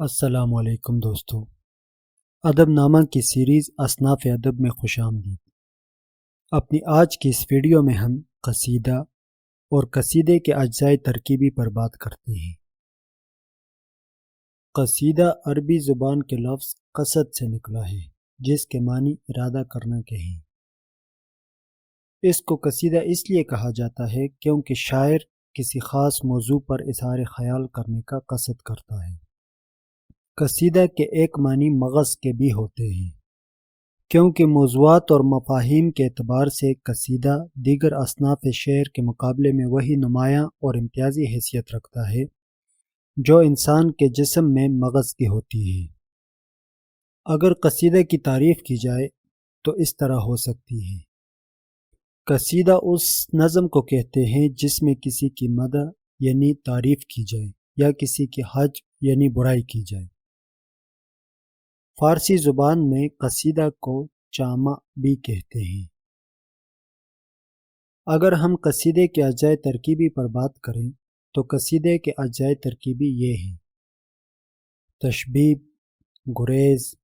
السلام علیکم دوستو۔ ادب نامہ کی سیریز اصناف ادب میں خوش آمدید۔ اپنی آج کی اس ویڈیو میں ہم قصیدہ اور قصیدے کے اجزائے ترکیبی پر بات کرتے ہیں۔ قصیدہ عربی زبان کے لفظ قصد سے نکلا ہے، جس کے معنی ارادہ کرنا کے ہیں۔ اس کو قصیدہ اس لیے کہا جاتا ہے کیونکہ شاعر کسی خاص موضوع پر اظہار خیال کرنے کا قصد کرتا ہے۔ قصیدہ کے ایک معنی مغز کے بھی ہوتے ہیں۔ کیونکہ موضوعات اور مفاہیم کے اعتبار سے قصیدہ دیگر اصناف شعر کے مقابلے میں وہی نمایاں اور امتیازی حیثیت رکھتا ہے جو انسان کے جسم میں مغز کی ہوتی ہے۔ اگر قصیدہ کی تعریف کی جائے تو اس طرح ہو سکتی ہے۔ قصیدہ اس نظم کو کہتے ہیں جس میں کسی کی مدد یعنی تعریف کی جائے یا کسی کی حج یعنی برائی کی جائے۔ فارسی زبان میں قصیدہ کو چامہ بھی کہتے ہیں۔ اگر ہم قصیدے کے اجزائے ترکیبی پر بات کریں، تو قصیدے کے اجزائے ترکیبی یہ ہیں۔ تشبیب، گریز،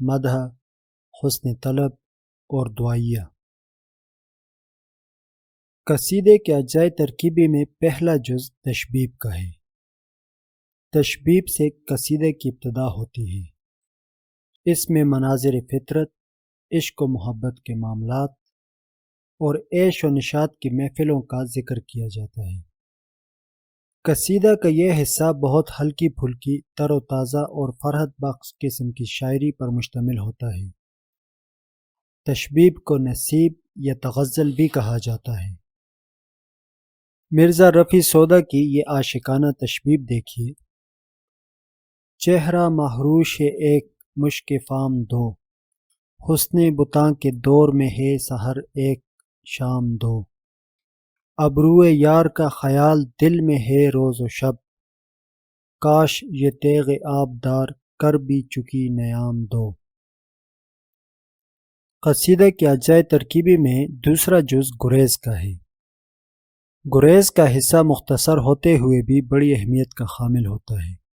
مدح، حسن طلب اور دعائیہ۔ قصیدے کے اجزائے ترکیبی میں پہلا جز تشبیب کا ہے۔ تشبیب سے قصیدے کی ابتدا ہوتی ہے۔ اس میں مناظر فطرت، عشق و محبت کے معاملات اور عیش و نشات کی محفلوں کا ذکر کیا جاتا ہے۔ قصیدہ کا یہ حصہ بہت ہلکی پھلکی، تر و تازہ اور فرحت بخش قسم کی شاعری پر مشتمل ہوتا ہے۔ تشبیب کو نصیب یا تغزل بھی کہا جاتا ہے۔ مرزا رفیع سودا کی یہ عاشقانہ تشبیب دیکھیے۔ چہرہ محروش ایک مشک فام دو حسن بتاں کے دور میں ہے سحر ایک شام دو ابرو یار کا خیال دل میں ہے روز و شب۔ کاش یہ تیغ آبدار کر بھی چکی نیام دو قصیدہ کی اجزائے ترکیبی میں دوسرا جز گریز کا ہے۔ گریز کا حصہ مختصر ہوتے ہوئے بھی بڑی اہمیت کا حامل ہوتا ہے۔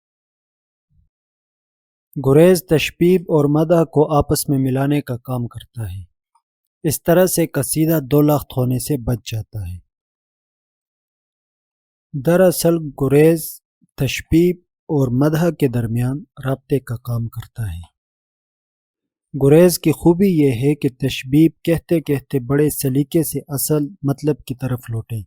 گریز تشبیب اور مدح کو آپس میں ملانے کا کام کرتا ہے۔ اس طرح سے قصیدہ دو لاخت ہونے سے بچ جاتا ہے۔ دراصل گریز، تشبیب اور مدح کے درمیان رابطے کا کام کرتا ہے۔ گریز کی خوبی یہ ہے کہ تشبیب کہتے کہتے بڑے سلیقے سے اصل مطلب کی طرف لوٹیں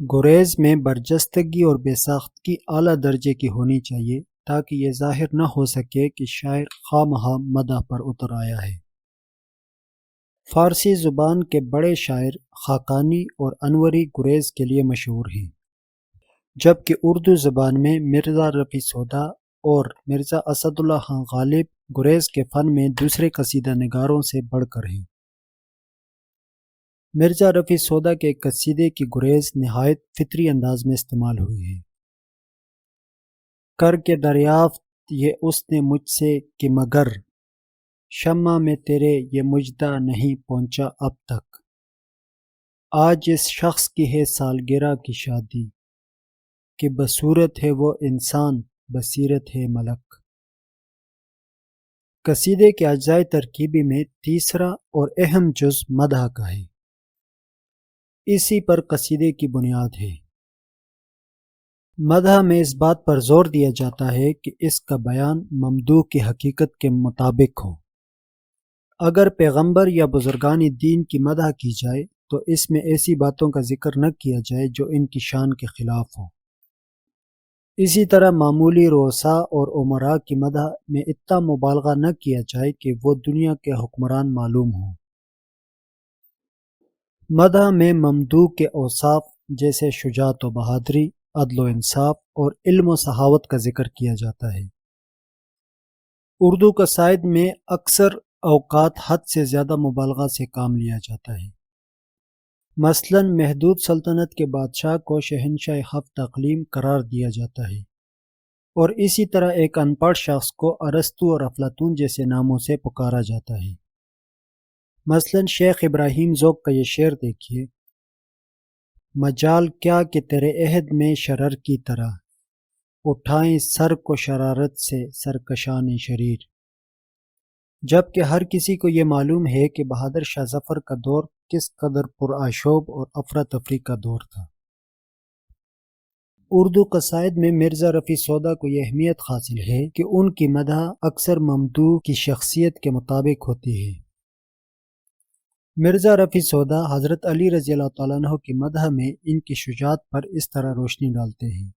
گریز میں برجستگی اور بے ساخت کی اعلیٰ درجے کی ہونی چاہیے۔ تاکہ یہ ظاہر نہ ہو سکے کہ شاعر خواہ مہا مدح پر اتر آیا ہے۔ فارسی زبان کے بڑے شاعر خاقانی اور انوری گریز کے لیے مشہور ہیں، جبکہ اردو زبان میں مرزا رفیع سودا اور مرزا اسد اللہ خان غالب گریز کے فن میں دوسرے قصیدہ نگاروں سے بڑھ کر ہیں۔ مرزا رفیع سودا کے قصیدے کی گریز نہایت فطری انداز میں استعمال ہوئی ہے۔ کر کے دریافت یہ اس نے مجھ سے کہ مگر شمع میں تیرے یہ مجدہ نہیں پہنچا اب تک۔ آج اس شخص کی ہے سالگرہ کی شادی۔ کہ بصورت ہے وہ انسان، بصیرت ہے ملک۔ قصیدے کے اجزائے ترکیبی میں تیسرا اور اہم جز مدح کا ہے۔ اسی پر قصیدے کی بنیاد ہے۔ مدح میں اس بات پر زور دیا جاتا ہے کہ اس کا بیان ممدوح کی حقیقت کے مطابق ہو۔ اگر پیغمبر یا بزرگان دین کی مدح کی جائے، تو اس میں ایسی باتوں کا ذکر نہ کیا جائے جو ان کی شان کے خلاف ہو۔ اسی طرح معمولی روسا اور عمرا کی مدح میں اتنا مبالغہ نہ کیا جائے کہ وہ دنیا کے حکمران معلوم ہوں۔ مدح میں ممدوح کے اوصاف جیسے شجاعت و بہادری عدل و انصاف اور علم و صحاوت کا ذکر کیا جاتا ہے۔ اردو قصائد میں اکثر اوقات حد سے زیادہ مبالغہ سے کام لیا جاتا ہے۔ مثلا محدود سلطنت کے بادشاہ کو شہنشاہ ہفت تقلیم قرار دیا جاتا ہے اور اسی طرح ایک ان پڑھ شخص کو ارستو اور افلاطون جیسے ناموں سے پکارا جاتا ہے۔ مثلا شیخ ابراہیم ذوق کا یہ شعر دیکھیے۔ مجال کیا کہ تیرے عہد میں شرر کی طرح۔ اٹھائیں سر کو شرارت سے سرکشان شریر۔ جبکہ ہر کسی کو یہ معلوم ہے کہ بہادر شاہ ظفر کا دور کس قدر پرآشوب اور افراتفری کا دور تھا۔ اردو قصائد میں مرزا رفیع سودا کو یہ اہمیت حاصل ہے کہ ان کی مدح اکثر ممدوح کی شخصیت کے مطابق ہوتی ہے۔ مرزا رفیع سودا حضرت علی رضی اللہ تعالیٰ عنہ کی مدح میں ان کی شجاعت پر اس طرح روشنی ڈالتے ہیں۔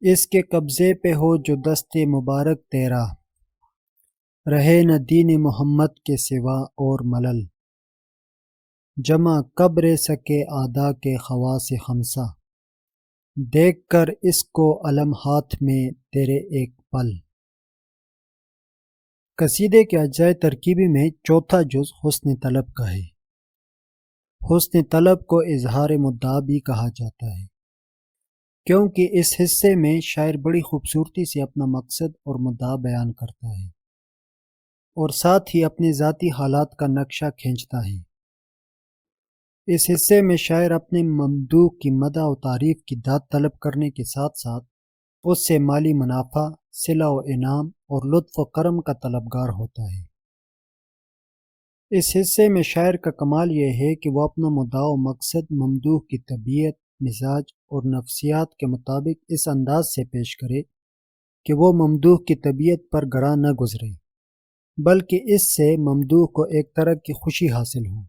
اس کے قبضے پہ ہو جو دست مبارک تیرا، رہے نہ دین محمد کے سوا اور ملل۔ جمع کب رہ سکے آدا کے خواص خمسہ۔ دیکھ کر اس کو علم ہاتھ میں تیرے ایک پل۔ قصیدے کے اجزائے ترکیبی میں چوتھا جز حسن طلب کا ہے۔ حسن طلب کو اظہار مدعا بھی کہا جاتا ہے۔ کیونکہ اس حصے میں شاعر بڑی خوبصورتی سے اپنا مقصد اور مدعا بیان کرتا ہے اور ساتھ ہی اپنے ذاتی حالات کا نقشہ کھینچتا ہے۔ اس حصے میں شاعر اپنے ممدوح کی مدع و تعریف کی داد طلب کرنے کے ساتھ ساتھ اس سے مالی منافع صلہ و انعام اور لطف و کرم کا طلبگار ہوتا ہے۔ اس حصے میں شاعر کا کمال یہ ہے کہ وہ اپنا مدعا و مقصد ممدوح کی طبیعت، مزاج اور نفسیات کے مطابق اس انداز سے پیش کرے کہ وہ ممدوح کی طبیعت پر گراں نہ گزرے، بلکہ اس سے ممدوح کو ایک طرح کی خوشی حاصل ہو۔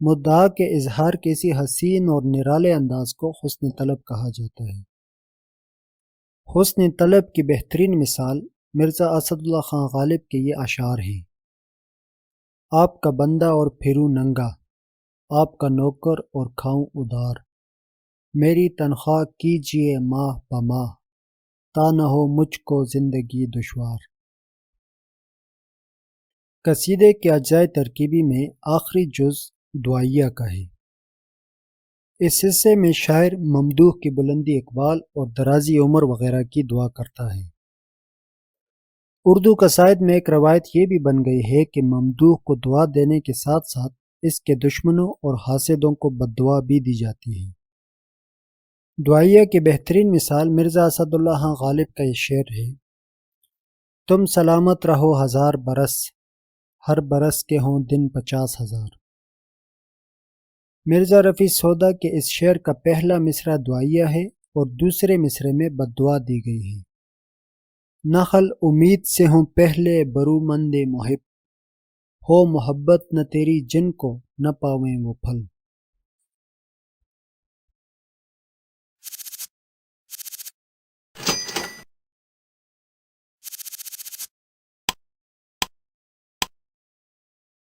مدعا کے اظہار کسی حسین اور نرالے انداز کو حسن طلب کہا جاتا ہے۔ حسن طلب کی بہترین مثال مرزا اسد اللہ خان غالب کے یہ اشعار ہیں۔ آپ کا بندہ اور پھروں ننگا، آپ کا نوکر اور کھاؤں ادار۔ میری تنخواہ کیجیے ماہ بماہ تا نہ ہو مجھ کو زندگی دشوار۔ قصیدے کے اجزائے ترکیبی میں آخری جز دعائیہ کا ہے۔ اس حصے میں شاعر ممدوح کی بلندی اقبال اور درازی عمر وغیرہ کی دعا کرتا ہے۔ اردو قصائد میں ایک روایت یہ بھی بن گئی ہے کہ ممدوح کو دعا دینے کے ساتھ ساتھ اس کے دشمنوں اور حاسدوں کو بد دعا بھی دی جاتی ہے۔ دعائیہ کی بہترین مثال مرزا اسد اللہ غالب کا یہ شعر ہے۔ تم سلامت رہو ہزار برس، ہر برس کے ہوں دن پچاس ہزار۔ مرزا رفیع سودا کے اس شعر کا پہلا مصرع دعائیہ ہے اور دوسرے مصرے میں بد دعا دی گئی ہے۔ نخل امید سے ہوں پہلے برو مند محب، ہو محبت نہ تیری جن کو نہ پاویں وہ پھل۔